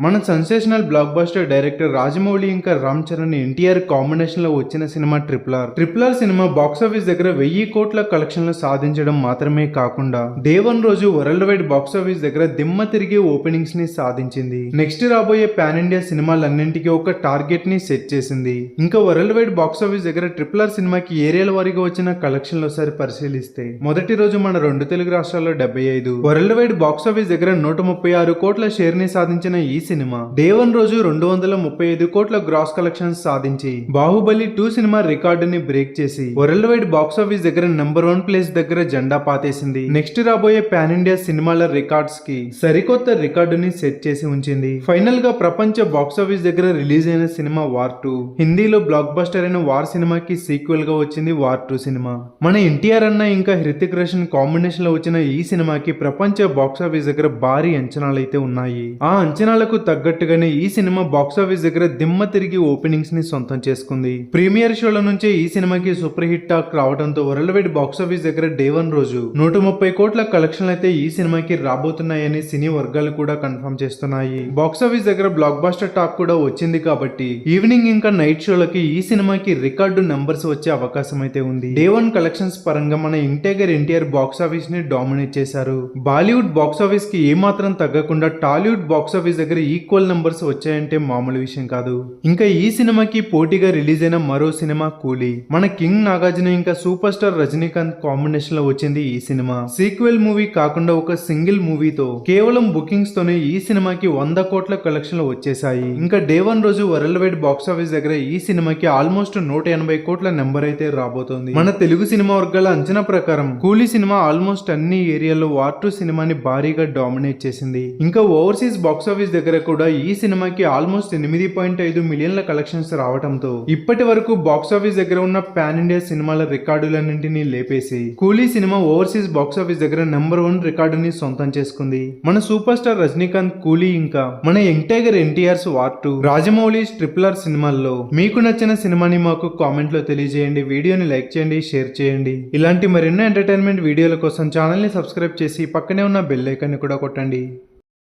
మన sensational blockbuster director Rajamouli ఇంకా రామ్ చరణ్ ఎన్టీఆర్ కాంబినేషన్లో వచ్చిన cinema triple R. Triple R cinema box office దగ్గర వెయ్యి కోట్ల కలెక్షన్లు సాధించడం మాత్రమే కాకుండా డే వన్ రోజు వరల్డ్ వైడ్ బాక్సాఫీస్ దగ్గర దిమ్మ తిరిగి ఓపెనింగ్స్ని సాధించింది. నెక్స్ట్ రాబోయే పాన్ ఇండియా సినిమాలన్నింటికి ఒక టార్గెట్ని సెట్ చేసింది. ఇంకా వరల్డ్ వైడ్ బాక్సాఫీస్ దగ్గర ట్రిపుల్ ఆర్ సినిమాకి ఏరియాల వారీగా వచ్చిన కలెక్షన్లు ఒకసారి పరిశీలిస్తే మొదటి రోజు మన రెండు తెలుగు రాష్ట్రాల్లో డెబ్బై ఐదు. వరల్డ్ వైడ్ బాక్సాఫీస్ దగ్గర నూట ముప్పై ఆరు కోట్ల షేర్ని సాధించిన ఈ సినిమా. డే వన్ రోజు రెండు వందల ముప్పై ఐదు కోట్ల గ్రాస్ కలెక్షన్స్ సాధించి బాహుబలి టూ సినిమా రికార్డుని బ్రేక్ చేసి వరల్డ్ వైడ్ బాక్సాఫీస్ దగ్గర నెంబర్ వన్ ప్లేస్ దగ్గర జెండా పాతేసింది. నెక్స్ట్ రాబోయే పాన్ ఇండియా సినిమాల రికార్డ్స్కి సరికొత్త రికార్డుని సెట్ చేసి ఉంచింది. ఫైనల్గా ప్రపంచ బాక్సాఫీస్ దగ్గర రిలీజ్ అయిన సినిమా వార్ టూ హిందీలో బ్లాక్ బస్టర్ అయిన వార్ సినిమాకి సీక్వెల్గా వచ్చింది వార్ టూ సినిమా. మన ఎన్టీఆర్ అన్న ఇంకా హృతిక్ రోషన్ కాంబినేషన్లో వచ్చిన ఈ సినిమాకి ప్రపంచ బాక్సాఫీస్ దగ్గర భారీ అంచనాలు అయితే ఉన్నాయి. ఆ అంచనాలకు తగ్గట్టుగానే ఈ సినిమా బాక్సాఫీస్ దగ్గర దిమ్మ తిరిగి ఓపెనింగ్స్ని సొంతం చేసుకుంది. ప్రీమియర్ షోల నుంచే ఈ సినిమాకి సూపర్ హిట్ టాక్ రావడంతో వరల్డ్ వైడ్ బాక్సాఫీస్ దగ్గర డే వన్ రోజు నూట ముప్పై కోట్ల కలెక్షన్లు అయితే ఈ సినిమాకి రాబోతున్నాయని సినీ వర్గాలు కూడా కన్ఫర్మ్ చేస్తున్నాయి. బాక్సాఫీస్ దగ్గర బ్లాక్ బాస్టర్ టాక్ కూడా వచ్చింది కాబట్టి ఈవినింగ్ ఇంకా నైట్ షోలకి ఈ సినిమాకి రికార్డు నంబర్స్ వచ్చే అవకాశం అయితే ఉంది. డే వన్ కలెక్షన్స్ పరంగా మన ఇంటేగర్ ఎన్టీఆర్ బాక్సాఫీస్ని డామినేట్ చేశారు. బాలీవుడ్ బాక్సాఫీస్కి ఏమాత్రం తగ్గకుండా టాలీవుడ్ బాక్సాఫీస్ దగ్గర ఈక్వల్ నెంబర్స్ వచ్చాయంటే మామూలు విషయం కాదు. ఇంకా ఈ సినిమాకి పోటీగా రిలీజ్ అయిన మరో సినిమా కూలీ. మన కింగ్ నాగార్జున ఇంకా సూపర్ స్టార్ రజనీకాంత్ కాంబినేషన్లో వచ్చింది ఈ సినిమా. సీక్వెల్ మూవీ కాకుండా ఒక సింగిల్ మూవీతో కేవలం బుకింగ్స్ తోనే ఈ సినిమాకి వంద కోట్ల కలెక్షన్లు వచ్చేసాయి ఇంకా డే వన్ రోజు వరల్డ్ వైడ్ బాక్స్ ఆఫీస్ దగ్గర ఈ సినిమాకి ఆల్మోస్ట్ నూట ఎనభై కోట్ల నెంబర్ అయితే రాబోతోంది. మన తెలుగు సినిమా వర్గాల అంచనా ప్రకారం కూలీ సినిమా ఆల్మోస్ట్ అన్ని ఏరియాల్లో వార్ టూ సినిమాని భారీగా డామినేట్ చేసింది. ఇంకా ఓవర్సీస్ బాక్స్ ఆఫీస్ దగ్గర కూడా ఈ సినిమాకి ఆల్మోస్ట్ ఎనిమిది పాయింట్ ఐదు మిలియన్ల కలెక్షన్స్ రావడంతో ఇప్పటి వరకు బాక్స్ ఆఫీస్ దగ్గర ఉన్న పాన్ ఇండియా సినిమాల రికార్డులన్నింటినీ లేపేసి Coolie cinema overseas box office దగ్గర నెంబర్ వన్ రికార్డుని సొంతం చేసుకుంది. మన సూపర్ స్టార్ రజనీకాంత్ కూలీ ఇంకా మన young tiger NTR's War two Rajamouli triple R సినిమాల్లో మీకు నచ్చిన సినిమాని మాకు కామెంట్లో తెలియజేయండి. వీడియోని లైక్ చేయండి షేర్ చేయండి. ఇలాంటి మరెన్నో ఎంటర్టైన్మెంట్ వీడియోల కోసం ఛానల్ని సబ్స్క్రైబ్ చేసి పక్కనే ఉన్న బెల్ ఐకాన్ని కూడా కొట్టండి.